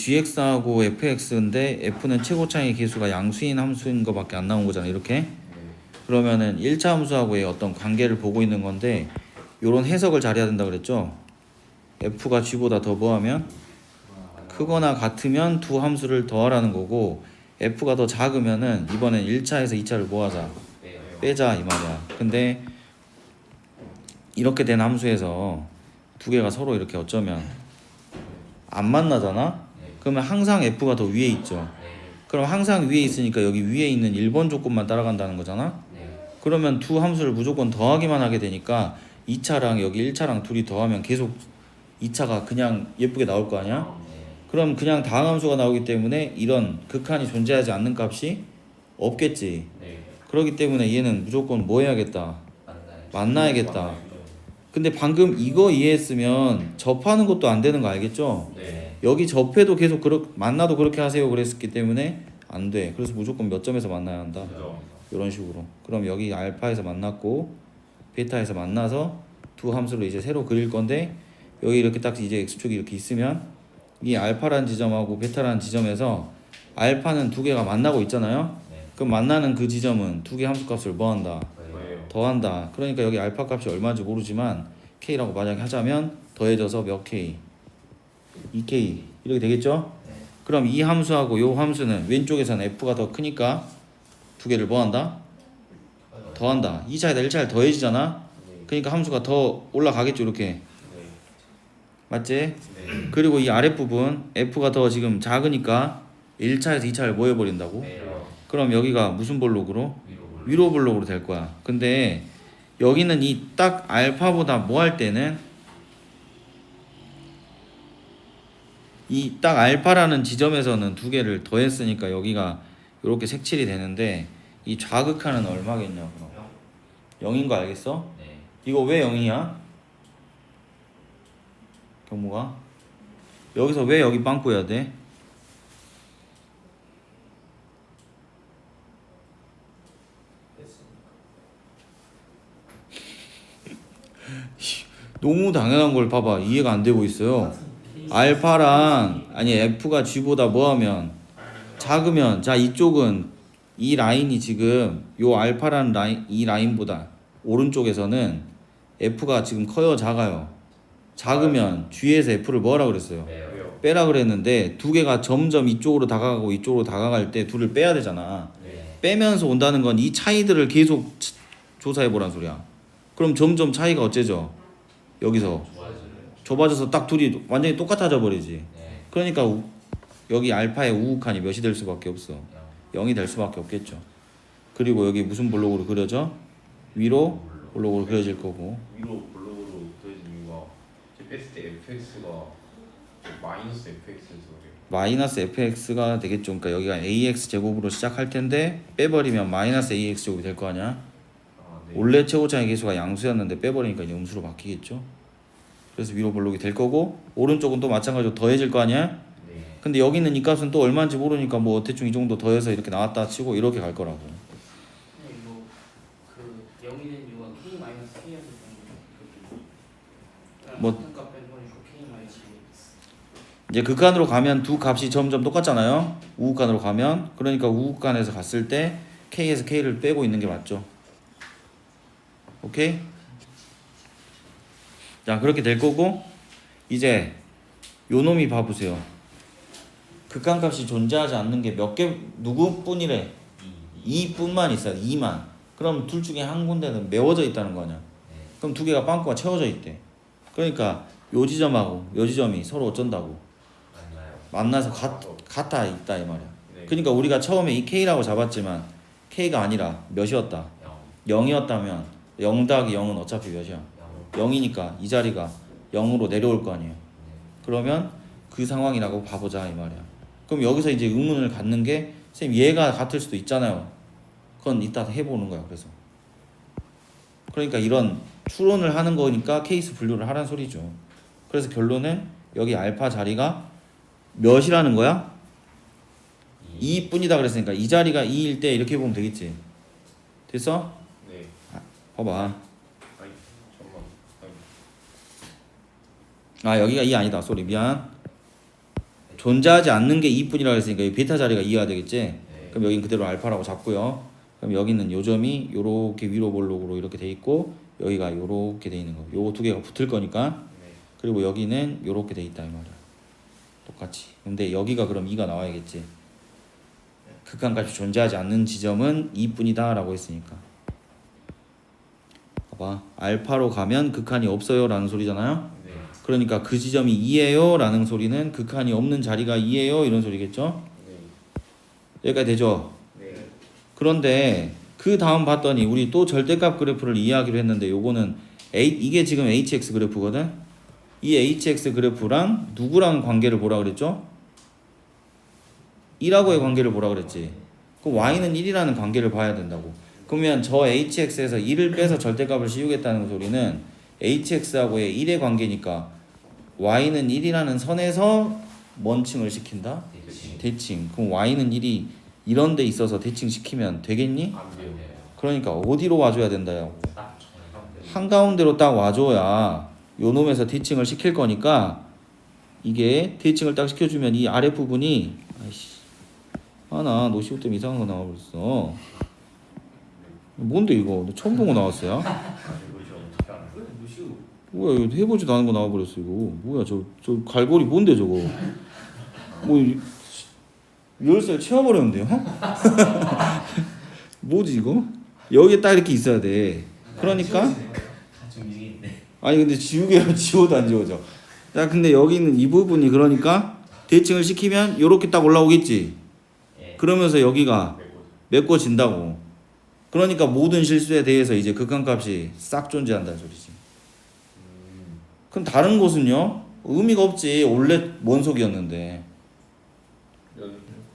gx하고 fx인데 f는 최고 차이 계수가 양수인 함수인 거밖에 안 나온 거잖아 이렇게? 그러면은 1차 함수하고의 어떤 관계를 보고 있는 건데 요런 해석을 잘해야 된다 그랬죠? F가 g보다 더 뭐하면 크거나 같으면 두 함수를 더하라는 거고 f가 더 작으면은 이번엔 1차에서 2차를 뭐하자? 빼자 이 말이야. 근데 이렇게 된 함수에서 두 개가 서로 이렇게 어쩌면 안 만나잖아 그러면 항상 f가 더 위에 있죠 그럼 항상 위에 있으니까 여기 위에 있는 1번 조건만 따라간다는 거잖아 그러면 두 함수를 무조건 더하기만 하게 되니까 2차랑 여기 1차랑 둘이 더하면 계속 2차가 그냥 예쁘게 나올 거 아니야? 그럼 그냥 다항함수가 나오기 때문에 이런 극한이 존재하지 않는 값이 없겠지. 그렇기 때문에 얘는 무조건 뭐 해야겠다. 만나야겠다. 근데 방금 이거 이해했으면 접하는 것도 안 되는 거 알겠죠? 네. 여기 접해도 계속 그렇 만나도 그렇게 하세요 그랬기 때문에 안 돼. 그래서 무조건 몇 점에서 만나야 한다. 이런 식으로. 그럼 여기 알파에서 만났고 베타에서 만나서 두 함수를 이제 새로 그릴 건데 여기 이렇게 딱 이제 x축이 이렇게 있으면 이 알파라는 지점하고 베타라는 지점에서 알파는 두 개가 만나고 있잖아요. 네. 그럼 만나는 그 지점은 두 개 함수값을 뭐 한다? 더한다. 그러니까 여기 알파 값이 얼마인지 모르지만 k라고 만약에 하자면 더해져서 몇 k? 2k 이렇게 되겠죠? 그럼 이 함수하고 요 함수는 왼쪽에서는 f가 더 크니까 두 개를 뭐 한다? 더한다. 2차에다 1차를 더해지잖아. 그러니까 함수가 더 올라가겠죠, 이렇게. 맞지? 네. 그리고 이 아랫부분 f가 더 지금 작으니까 1차에서 2차를 뭐 해버린다고? 그럼 여기가 무슨 볼록으로? 위로 블록으로 될 거야. 근데 여기는 이 딱 알파보다 뭐 할 때는 이 딱 알파라는 지점에서는 두 개를 더했으니까 여기가 이렇게 색칠이 되는데 이 좌극하는 얼마겠냐 그럼 0인 거 알겠어? 네. 이거 왜 0이야? 경무가 여기서 왜 여기 빵꾸 해야 돼? 너무 당연한 걸 봐봐. 이해가 안 되고 있어요. 알파랑 아니 F가 G보다 뭐하면? 작으면 자 이쪽은 이 라인이 지금 요 알파라는 라인 이 라인보다 오른쪽에서는 F가 지금 커요 작아요? 작으면 G에서 F를 뭐하라 그랬어요? 빼라 그랬는데 두 개가 점점 이쪽으로 다가가고 이쪽으로 다가갈 때 둘을 빼야 되잖아. 네. 빼면서 온다는 건 이 차이들을 계속 치- 조사해 보란 소리야 그럼 점점 차이가 어째져 여기서. 좁아져서 딱 둘이 완전히 똑같아져 버리지. 네. 그러니까 우- 여기 알파의 우극한이 몇이 될 수밖에 없어. 영. 0이 될 수밖에 없겠죠. 그리고 여기 무슨 블록으로 그려져? 위로 블록으로 그려질 거고. 위로 블록으로 더해진 이유가 제 뺐을 때 fx가 마이너스 fx에서 그래요. 마이너스 fx가 되겠죠. 그러니까 여기가 ax 제곱으로 시작할 텐데 빼버리면 마이너스 ax 제곱이 될 거 아니야. 아, 네. 원래 최고차의 계수가 양수였는데 빼버리니까 이제 음수로 바뀌겠죠. 그래서 위로 블록이 될 거고 오른쪽은 또 마찬가지로 더해질 거 아니야. 네. 근데 여기 있는 이 값은 또 얼마인지 모르니까 뭐 대충 이 정도 더해서 이렇게 나왔다 치고 이렇게 갈 거라고. 근데 이거 그 0이는 이유가 k 마이너스 k여서 그런 뭐- 이제 극한으로 가면 두 값이 점점 똑같잖아요. 우극한으로 가면 그러니까 우극한에서 갔을 때 k에서 k를 빼고 있는 게 맞죠. 오케이? 자 그렇게 될 거고 이제 요 놈이 봐보세요. 극한값이 존재하지 않는 게 몇 개 누구뿐이래? 이. 2뿐만 있어요. 2만. 그럼 둘 중에 한 군데는 메워져 있다는 거 아니야. 네. 그럼 두 개가 빵꾸가 채워져 있대. 그러니까 요 지점하고 요 지점이 서로 어쩐다고 맞나요? 만나서 같, 같아 있다 이 말이야. 네. 그러니까 우리가 처음에 이 k라고 잡았지만 k가 아니라 몇이었다. 영. 0이었다면 0 더하기 0은 어차피 몇이야? 영. 0이니까 이 자리가 0으로 내려올 거 아니에요. 네. 그러면 그 상황이라고 봐보자 이 말이야. 그럼 여기서 이제 의문을 갖는 게 선생님 얘가 같을 수도 있잖아요. 그건 이따 해보는 거야. 그래서 그러니까 이런 추론을 하는 거니까 케이스 분류를 하라는 소리죠. 그래서 결론은 여기 알파 자리가 몇이라는 거야? 이. 2뿐이다 그랬으니까 이 자리가 2일 때 이렇게 보면 되겠지. 됐어? 네. 봐봐. 아 여기가 2 아니다. 쏘리 미안. 존재하지 않는 게 2분이라고 했으니까 이 베타 자리가 2가 되겠지? 네. 그럼 여긴 그대로 알파라고 잡고요. 그럼 여기는 요점이 요렇게 위로 볼록으로 이렇게 돼 있고 여기가 요렇게 돼 있는 거. 요거 두 개가 붙을 거니까 네. 그리고 여기는 요렇게 돼 있다 이 말이야. 똑같이. 근데 여기가 그럼 2가 나와야겠지. 극한값이 존재하지 않는 지점은 2뿐이다라고 했으니까. 알파로 가면 극한이 없어요라는 소리잖아요. 네. 그러니까 그 지점이 2예요라는 소리는 극한이 없는 자리가 2예요 이런 소리겠죠? 네. 여기까지 되죠? 네. 그런데 그 다음 봤더니 우리 또 절대값 그래프를 이해하기로 했는데 요거는 A, 이게 지금 hx 그래프거든. 이 hx 그래프랑 누구랑 관계를 보라 그랬죠? 1하고의 관계를 보라 그랬지. 그 y는 1이라는 관계를 봐야 된다고. 그러면 저 hx에서 1을 빼서 절대값을 씌우겠다는 소리는 hx하고의 1의 관계니까 y는 1이라는 선에서 뭔 층을 시킨다? 대칭. 대칭. 그럼 y는 1이 이런 데 있어서 대칭 시키면 되겠니? 안 돼요. 그러니까 어디로 와줘야 된다요? 한가운데로 딱 와줘야 요 놈에서 대칭을 시킬 거니까 이게 대칭을 딱 시켜주면 이 아래 부분이 아이씨 하나 노시오 때문에 이상한 거 나와버렸어 뭔데 이거 너 처음 본 거 나왔어요? 뭐야 이거 해보지도 않은 거 나와버렸어 이거 뭐야 저 저 갈고리 뭔데 저거 뭐 이- 열쇠 채워버렸는데요? 뭐지 이거? 여기에 딱 이렇게 있어야 돼 그러니까. 아니 근데 지우개로 지워도 안 지워져. 자 근데 여기 있는 이 부분이 그러니까 대칭을 시키면 이렇게 딱 올라오겠지. 예. 그러면서 여기가 메꿔진다고. 그러니까 모든 실수에 대해서 이제 극한값이 싹 존재한다는 소리지. 음. 그럼 다른 곳은요? 의미가 없지. 원래 원속이었는데.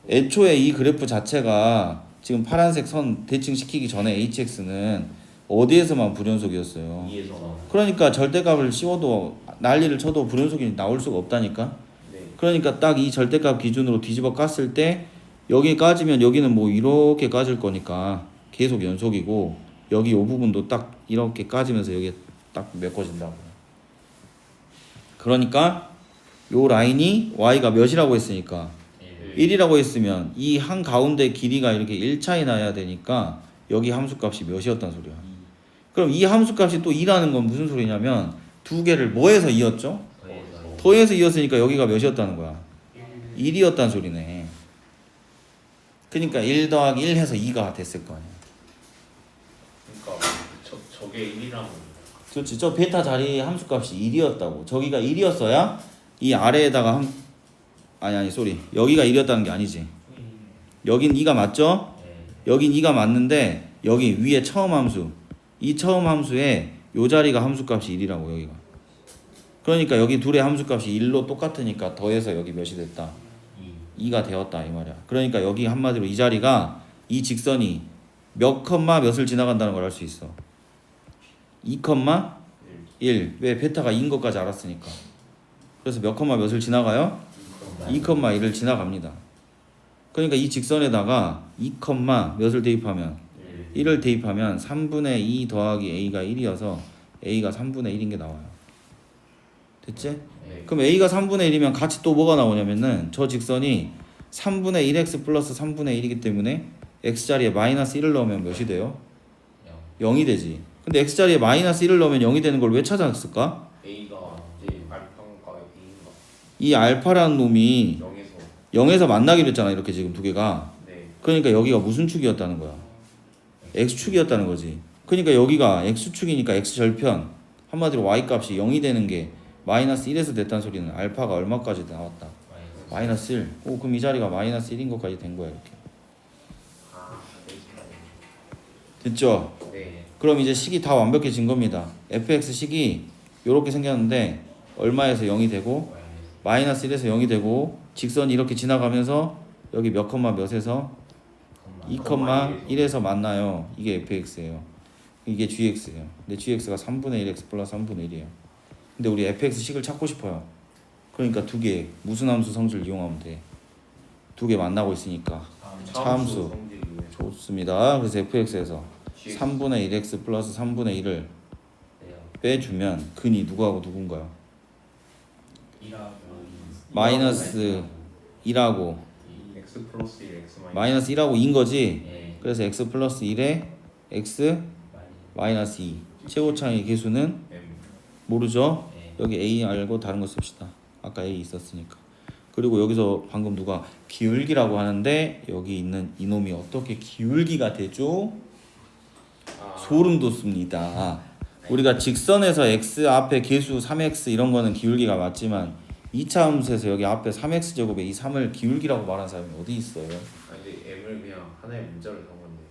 애초에 이 그래프 자체가 지금 파란색 선 대칭 시키기 전에 hx는 어디에서만 불연속이었어요. 그러니까 절대값을 씌워도 난리를 쳐도 불연속이 나올 수가 없다니까. 네. 그러니까 딱 이 절대값 기준으로 뒤집어 깠을 때 여기 까지면 여기는 뭐 이렇게 까질 거니까 계속 연속이고 여기 요 부분도 딱 이렇게 까지면서 여기에 딱 메꿔진다고. 그러니까 요 라인이 y가 몇이라고 했으니까 예. 1이라고 했으면 이 한 가운데 길이가 이렇게 1차이 나야 되니까 여기 함수값이 몇이었단 소리야. 그럼 이 함수값이 또 2라는 건 무슨 소리냐면 두 개를 뭐해서 이었죠? 더해서. 더해서 이었으니까 여기가 몇이었다는 거야? 1이었단 소리네. 그러니까 1 더하기 1 해서 2가 됐을 거 아니야. 저게 1이라는 그렇지. 저 베타 자리 함수값이 1이었다고. 저기가 1이었어야 이 아래에다가 함 아니 아니 쏘리. 여기가 1이었다는 게 아니지. 여긴 2가 맞죠? 예. 여긴 2가 맞는데 여기 위에 처음 함수. 이 처음 함수에 요 자리가 함수값이 1이라고 여기가. 그러니까 여기 둘의 함수값이 1로 똑같으니까 더해서 여기 몇이 됐다. 이. 2가 되었다 이 말이야. 그러니까 여기 한마디로 이 자리가 이 직선이 몇 컴마 몇을 지나간다는 걸 알 수 있어. 2 컴마 1. 왜 베타가 2인 것까지 알았으니까. 그래서 몇 컴마 몇을 지나가요? 2 컴마 1을 지나갑니다. 그러니까 이 직선에다가 2 컴마 몇을 대입하면 일. 1을 대입하면 3분의 2 더하기 a가 1이어서 a가 3분의 1인 게 나와요. 됐지? 네. 그럼 a가 3분의 1이면 같이 또 뭐가 나오냐면은 저 직선이 3분의 1x 플러스 3분의 1이기 때문에 x자리에 마이너스 1을 넣으면 몇이 돼요? 영. 0이 되지. 근데 x자리에 마이너스 1을 넣으면 0이 되는 걸 왜 찾았을까? A가 이제 알파가 A인가 이 알파라는 놈이 0에서 0에서 만나기로 했잖아 이렇게 지금 두 개가. 네. 그러니까 여기가 무슨 축이었다는 거야? x축이었다는 거지. 그러니까 여기가 x축이니까 x절편 한마디로 y 값이 0이 되는 게 마이너스 1에서 됐다는 소리는 알파가 얼마까지 나왔다? 마이너스. 마이너스 1. 오 그럼 이 자리가 마이너스 1인 것까지 된 거야 이렇게. 됐죠? 네. 그럼 이제 식이 다 완벽해진 겁니다. fx 식이 이렇게 생겼는데 얼마에서 0이 되고 마이너스. 마이너스 1에서 0이 되고 직선이 이렇게 지나가면서 여기 몇 컴마 몇에서 2 컴마 1에서 만나요. 이게 fx예요. 이게 gx예요. 근데 gx가 3분의 1x 플러스 3분의 1이에요. 근데 우리 fx 식을 찾고 싶어요. 그러니까 두 개 무슨 함수 성질 이용하면 돼. 두 개 만나고 있으니까. 차함수. 좋습니다. 그래서 fx에서. 3분의 1x 플러스 3분의 1을 네요. 빼주면 근이 누구하고 누군가요? 마이너스 2라고 이 x 플러스 1 x 마이너스 마이너스 1하고 2인 거지. 예. 그래서 x 플러스 1에 x 마이너스 2 최고차의 개수는 모르죠. 예. 여기 a 알고 다른 거 씁시다. 아까 a 있었으니까. 그리고 여기서 방금 누가 기울기라고 하는데 여기 있는 이놈이 어떻게 기울기가 되죠? 아, 소름 돋습니다. 우리가 직선에서 x 앞에 개수 3x 이런 거는 기울기가 맞지만 2차 함수에서 여기 앞에 3x 제곱에 이 3을 기울기라고 말하는 사람이 어디 있어요? 아니 m을 그냥 하나의 문자로 산 건데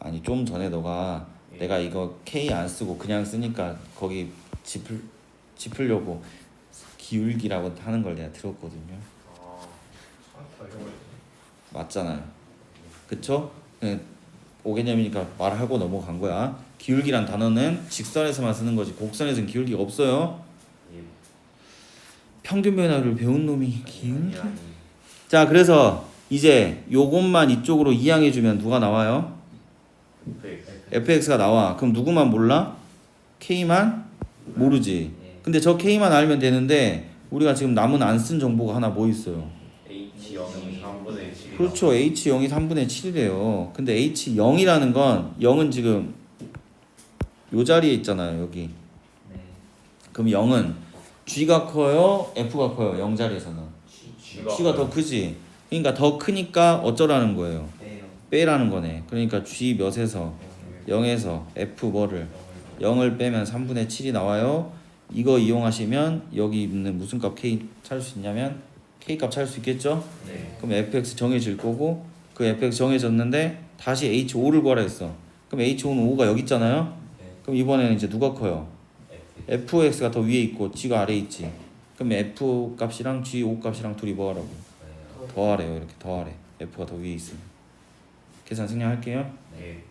아니 좀 전에 너가 예. 내가 이거 k 안 쓰고 그냥 쓰니까 거기 짚을 짚으려고 기울기라고 하는 걸 내가 들었거든요. 아 이거 맞잖아요. 그쵸? 네, 오개념이니까 말하고 넘어간 거야. 기울기란 단어는 직선에서만 쓰는 거지 곡선에서는 기울기가 없어요. 예. 평균 변화를 배운 놈이 기울기. 자 그래서 이제 요것만 이쪽으로 이항해 주면 누가 나와요? fx fx가 나와. 그럼 누구만 몰라? k만 모르지. 예. 근데 저 k만 알면 되는데 우리가 지금 남은 안 쓴 정보가 하나 뭐 있어요? H 0이 3분의 7 그렇죠. h 0이 3분의 7이래요. 근데 h 0이라는 건 0은 지금 요 자리에 있잖아요. 여기. 네. 그럼 0은 g가 커요? f가 커요? 0 자리에서는. g가 더 크지. 그러니까 더 크니까 어쩌라는 거예요. 빼요. 빼라는 거네. 그러니까 g 몇에서 0에서 f 뭐를 0을 빼면 3분의 7이 나와요. 이거 이용하시면 여기 있는 무슨 값 k 찾을 수 있냐면 k 값 찾을 수 있겠죠? 네. 그럼 fx 정해질 거고 그 fx 정해졌는데 다시 h5를 구하라 했어. 그럼 h5는 5가 여기 있잖아요. 네. 그럼 이번에는 이제 누가 커요? F. fx가 더 위에 있고 g가 아래에 있지. 그럼 f 값이랑 g5 값이랑 둘이 뭐 하라고? 네. 더하래요. 이렇게 더하래. f가 더 위에 있으면. 계산 승리할게요. 예